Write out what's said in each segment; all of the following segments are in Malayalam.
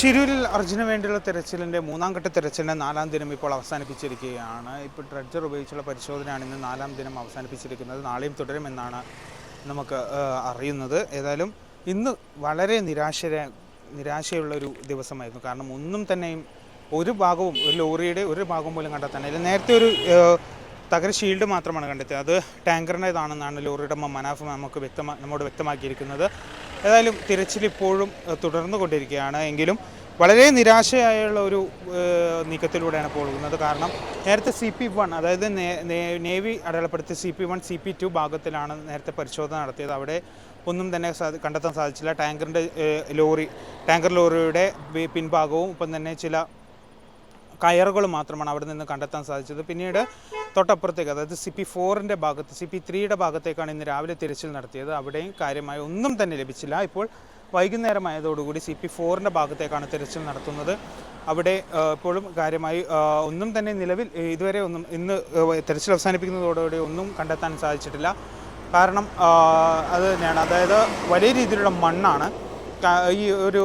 ഷിരൂരിൽ അർജുന് വേണ്ടിയുള്ള തെരച്ചിലിന്റെ മൂന്നാം ഘട്ട തെരച്ചിലിന്റെ നാലാം ദിനം ഇപ്പോൾ അവസാനിപ്പിച്ചിരിക്കുകയാണ്. ഇപ്പോൾ ഡ്രഡ്ജർ ഉപയോഗിച്ചുള്ള പരിശോധനയാണ് ഇന്ന് നാലാം ദിനം അവസാനിപ്പിച്ചിരിക്കുന്നത്. നാളെയും തുടരുമെന്നാണ് നമുക്ക് അറിയുന്നത്. ഏതായാലും ഇന്ന് വളരെ നിരാശര നിരാശയുള്ള ഒരു ദിവസമായിരുന്നു. കാരണം ഒന്നും തന്നെയും ഒരു ഭാഗവും ഒരു ലോറിയുടെ ഒരു ഭാഗം പോലും കണ്ടെത്താനില്ല നേരത്തെ ഒരു തകര ഷീൽഡ് മാത്രമാണ് കണ്ടെത്തിയത്. അത് ടാങ്കറിന്റേതാണെന്നാണ് ലോറിയുടെ മനാഫ് നമുക്ക് വ്യക്തമാ നമ്മോട് വ്യക്തമാക്കിയിരിക്കുന്നത്. ഏതായാലും തിരച്ചിൽ ഇപ്പോഴും തുടർന്നു കൊണ്ടിരിക്കുകയാണ്. എങ്കിലും വളരെ നിരാശയായുള്ള ഒരു നീക്കത്തിലൂടെയാണ് പോകുന്നത്. കാരണം നേരത്തെ സി പി വൺ അതായത് നേവി അടയാളപ്പെടുത്തിയ C P one C P two ഭാഗത്തിലാണ് നേരത്തെ പരിശോധന നടത്തിയത്. അവിടെ ഒന്നും തന്നെ കണ്ടെത്താൻ സാധിച്ചില്ല. ടാങ്കറിന്റെ ലോറി ടാങ്കർ ലോറിയുടെ പിൻഭാഗവും ഒപ്പം തന്നെ ചില കയറുകൾ മാത്രമാണ് അവിടെ നിന്ന് കണ്ടെത്താൻ സാധിച്ചത്. പിന്നീട് തൊട്ടപ്പുറത്തേക്ക് അതായത് സി പി ഫോറിന്റെ ഭാഗത്ത് സി പി ത്രീയുടെ ഭാഗത്തേക്കാണ് ഇന്ന് രാവിലെ തിരച്ചിൽ നടത്തിയത്. അവിടെയും കാര്യമായ ഒന്നും തന്നെ ലഭിച്ചില്ല. ഇപ്പോൾ വൈകുന്നേരമായതോടുകൂടി സി പി ഫോറിന്റെ ഭാഗത്തേക്കാണ് തിരച്ചിൽ നടത്തുന്നത്. അവിടെ ഇപ്പോഴും കാര്യമായി ഒന്നും തന്നെ നിലവിൽ ഇതുവരെ ഒന്നും ഇന്ന് തിരച്ചിൽ അവസാനിപ്പിക്കുന്നതോടുകൂടി ഒന്നും കണ്ടെത്താൻ സാധിച്ചിട്ടില്ല. കാരണം അത് തന്നെയാണ്. അതായത് വലിയ രീതിയിലുള്ള മണ്ണാണ്. ഈ ഒരു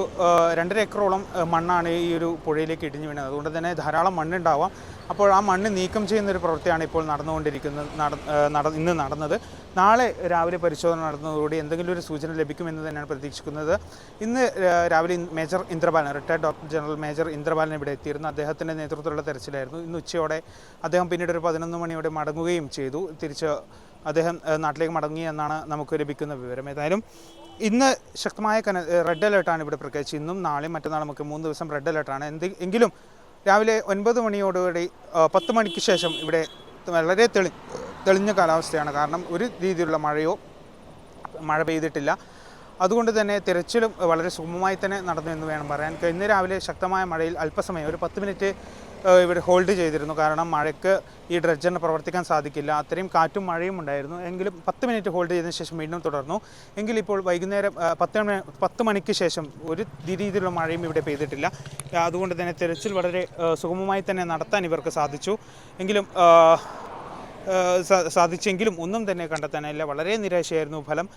രണ്ടര ഏക്കറോളം മണ്ണാണ് ഈ ഒരു പുഴയിലേക്ക് ഇടിഞ്ഞു വീണത്. അതുകൊണ്ട് തന്നെ ധാരാളം മണ്ണുണ്ടാവാം. അപ്പോൾ ആ മണ്ണ് നീക്കം ചെയ്യുന്ന ഒരു പ്രവൃത്തിയാണ് ഇപ്പോൾ നടന്നുകൊണ്ടിരിക്കുന്നത് നട ഇന്ന് നടന്നത്. നാളെ രാവിലെ പരിശോധന നടത്തുന്നതോടുകൂടി എന്തെങ്കിലും ഒരു സൂചന ലഭിക്കുമെന്ന് തന്നെയാണ് പ്രതീക്ഷിക്കുന്നത്. ഇന്ന് രാവിലെ major Indrabalan retired doctor general major Indrabalan ഇവിടെ എത്തിയിരുന്നു. അദ്ദേഹത്തിന്റെ നേതൃത്വത്തിലുള്ള തെരച്ചിലായിരുന്നു. ഇന്ന് ഉച്ചയോടെ അദ്ദേഹം പിന്നീട് ഒരു പതിനൊന്ന് മണിയോടെ മടങ്ങുകയും ചെയ്തു. തിരിച്ച് അദ്ദേഹം നാട്ടിലേക്ക് മടങ്ങി എന്നാണ് നമുക്ക് ലഭിക്കുന്ന വിവരം. ഏതായാലും ഇന്ന് ശക്തമായ കന റെഡ് അലേർട്ടാണ് ഇവിടെ പ്രഖ്യാപിച്ചത്. ഇന്നും നാളെയും മറ്റന്നാളും ഒക്കെ മൂന്ന് ദിവസം റെഡ് അലേർട്ടാണ്. എന്ത് എങ്കിലും രാവിലെ ഒൻപത് മണിയോടുകൂടി പത്ത് മണിക്ക് ശേഷം ഇവിടെ വളരെ തെളി തെളിഞ്ഞ കാലാവസ്ഥയാണ്. കാരണം ഒരു രീതിയിലുള്ള മഴയോ മഴ പെയ്തിട്ടില്ല. അതുകൊണ്ട് തന്നെ തിരച്ചിലും വളരെ സുഗമമായി തന്നെ നടന്നു എന്ന് വേണം പറയാൻ. ഇന്ന് രാവിലെ ശക്തമായ മഴയിൽ അല്പസമയം ഒരു പത്ത് മിനിറ്റ് ഇവിടെ ഹോൾഡ് ചെയ്തിരുന്നു. കാരണം മഴയ്ക്ക് ഈ ഡ്രഡ്ജറിന് പ്രവർത്തിക്കാൻ സാധിക്കില്ല. അത്രയും കാറ്റും മഴയും ഉണ്ടായിരുന്നു. എങ്കിലും പത്ത് മിനിറ്റ് ഹോൾഡ് ചെയ്തതിന് ശേഷം വീണ്ടും തുടർന്നു. എങ്കിൽ ഇപ്പോൾ വൈകുന്നേരം പത്ത് മണി പത്ത് മണിക്ക് ശേഷം ഒരു രീതിയിലുള്ള മഴയും ഇവിടെ പെയ്തിട്ടില്ല. അതുകൊണ്ട് തന്നെ തിരച്ചിൽ വളരെ സുഗമമായി തന്നെ നടത്താൻ ഇവർക്ക് സാധിച്ചു. എങ്കിലും സാധിച്ചെങ്കിലും ഒന്നും തന്നെ കണ്ടെത്താനില്ല വളരെ നിരാശയായിരുന്നു ഫലം.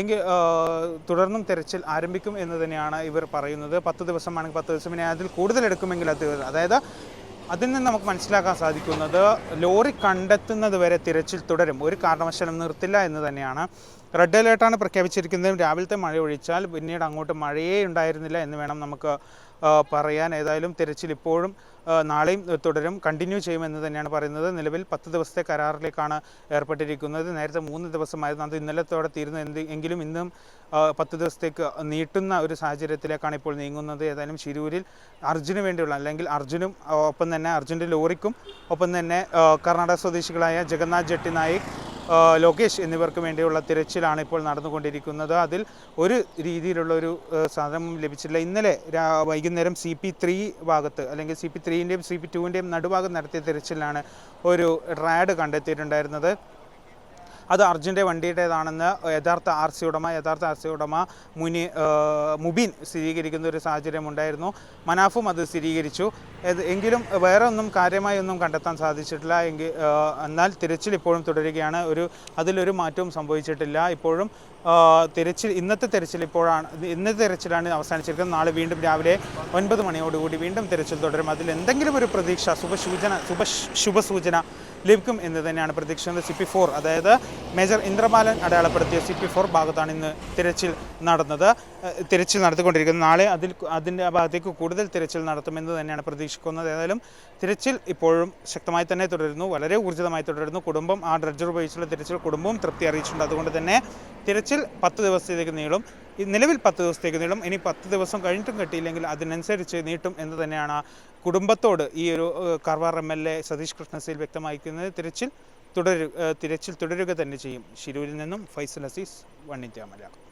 എങ്കിൽ തുടർന്നും തെരച്ചിൽ ആരംഭിക്കും എന്ന് തന്നെയാണ് ഇവർ പറയുന്നത്. പത്ത് ദിവസമാണെങ്കിൽ പത്ത് ദിവസം. ഇനി അതിൽ കൂടുതൽ എടുക്കുമെങ്കിൽ അത് അതായത് അതിൽ നിന്ന് നമുക്ക് മനസ്സിലാക്കാൻ സാധിക്കുന്നത് ലോറി കണ്ടെത്തുന്നത് വരെ തിരച്ചിൽ തുടരും. ഒരു കാരണവശാലും നിർത്തില്ല എന്ന് തന്നെയാണ്. റെഡ് അലേർട്ടാണ് പ്രഖ്യാപിച്ചിരിക്കുന്നത്. രാവിലത്തെ മഴ ഒഴിച്ചാൽ പിന്നീട് അങ്ങോട്ട് മഴയേ ഉണ്ടായിരുന്നില്ല എന്ന് വേണം നമുക്ക് പറയാൻ ഏതായാലും തിരച്ചിൽ ഇപ്പോഴും നാളെയും തുടരും. കണ്ടിന്യൂ ചെയ്യുമെന്ന് തന്നെയാണ് പറയുന്നത്. നിലവിൽ പത്ത് ദിവസത്തെ കരാറിലേക്കാണ് ഏർപ്പെട്ടിരിക്കുന്നത്. നേരത്തെ മൂന്ന് ദിവസമായിരുന്നു. അത് ഇന്നലത്തോടെ തീരുന്നു. എന്ത് എങ്കിലും ഇന്നും പത്ത് ദിവസത്തേക്ക് നീട്ടുന്ന ഒരു സാഹചര്യത്തിലേക്കാണ് ഇപ്പോൾ നീങ്ങുന്നത്. ഏതായാലും ശിരൂരിൽ അർജുന് വേണ്ടിയുള്ള അല്ലെങ്കിൽ അർജുനും ഒപ്പം തന്നെ അർജുന്റെ ലോറിക്കും ഒപ്പം തന്നെ കർണാടക സ്വദേശികളായ ജഗന്നാഥ് ജട്ടി നായിക് ലോകേഷ് എന്നിവർക്ക് വേണ്ടിയുള്ള തിരച്ചിലാണ് ഇപ്പോൾ നടന്നുകൊണ്ടിരിക്കുന്നത്. അതിൽ ഒരു രീതിയിലുള്ള ഒരു സാധനം ലഭിച്ചില്ല ഇന്നലെ വൈകുന്നേരം സി പി ത്രീ ഭാഗത്ത് അല്ലെങ്കിൽ സി പി ത്രീന്റെയും സി പി ടുവിന്റെയും നടുഭാഗം നടത്തിയ തിരച്ചിലാണ് ഒരു റാഡ് കണ്ടെത്തിയിട്ടുണ്ടായിരുന്നത്. അത് അർജുന്റെ വണ്ടിയുടേതാണെന്ന് യഥാർത്ഥ ആർ സി ഉടമ യഥാർത്ഥ ആർ സി ഉടമ മുനി മുബിൻ സ്ഥിരീകരിക്കുന്ന ഒരു സാഹചര്യം ഉണ്ടായിരുന്നു മനാഫും അത് സ്ഥിരീകരിച്ചു. എങ്കിലും വേറെ ഒന്നും കാര്യമായി ഒന്നും കണ്ടെത്താൻ സാധിച്ചിട്ടില്ല. എങ്കിൽ എന്നാൽ തിരച്ചിൽ ഇപ്പോഴും തുടരുകയാണ്. ഒരു അതിലൊരു മാറ്റവും സംഭവിച്ചിട്ടില്ല. ഇപ്പോഴും തിരച്ചിൽ ഇന്നത്തെ തിരച്ചിൽ ഇപ്പോഴാണ് ഇന്നത്തെ തിരച്ചിലാണ് അവസാനിച്ചിരിക്കുന്നത്. നാളെ വീണ്ടും രാവിലെ ഒൻപത് മണിയോടുകൂടി വീണ്ടും തിരച്ചിൽ തുടരും. അതിൽ എന്തെങ്കിലും ഒരു പ്രതീക്ഷ ശുഭസൂചന ശുഭ ശുഭസൂചന ലഭിക്കും എന്ന് തന്നെയാണ് പ്രതീക്ഷിക്കുന്നത്. സി പി ഫോർ അതായത് മേജർ ഇന്ദ്രബാലൻ അടയാളപ്പെടുത്തിയ സി പി ഫോർ ഭാഗത്താണ് ഇന്ന് തിരച്ചിൽ നടന്നത്. തിരച്ചിൽ നടത്തിക്കൊണ്ടിരിക്കുന്നത്. നാളെ അതിൽ അതിന്റെ ഭാഗത്തേക്ക് കൂടുതൽ തിരച്ചിൽ നടത്തുമെന്ന് തന്നെയാണ് പ്രതീക്ഷിക്കുന്നത്. ഏതായാലും തിരച്ചിൽ ഇപ്പോഴും ശക്തമായി തന്നെ തുടരുന്നു. വളരെ ഊർജിതമായി തുടരുന്നു. കുടുംബം ആ ഡ്രഡ്ജർ ഉപയോഗിച്ചുള്ള തിരച്ചിൽ കുടുംബവും തൃപ്തി അറിയിച്ചിട്ടുണ്ട്. അതുകൊണ്ട് തന്നെ തിരച്ചിൽ പത്ത് ദിവസത്തേക്ക് നീളും. നിലവിൽ പത്ത് ദിവസത്തേക്ക് നീളും. ഇനി പത്ത് ദിവസം കഴിഞ്ഞിട്ടും കിട്ടിയില്ലെങ്കിൽ അതിനനുസരിച്ച് നീട്ടും എന്ന് തന്നെയാണ് കുടുംബത്തോട് ഈ ഒരു Karwar M L A Satish Krishna Sail വ്യക്തമാക്കുന്നത് തിരച്ചിൽ തുടരു തിരച്ചിൽ തുടരുക തന്നെ ചെയ്യും. ഷിരൂരിൽ നിന്നും ഫൈസൽ അസീസ് മലയാളം.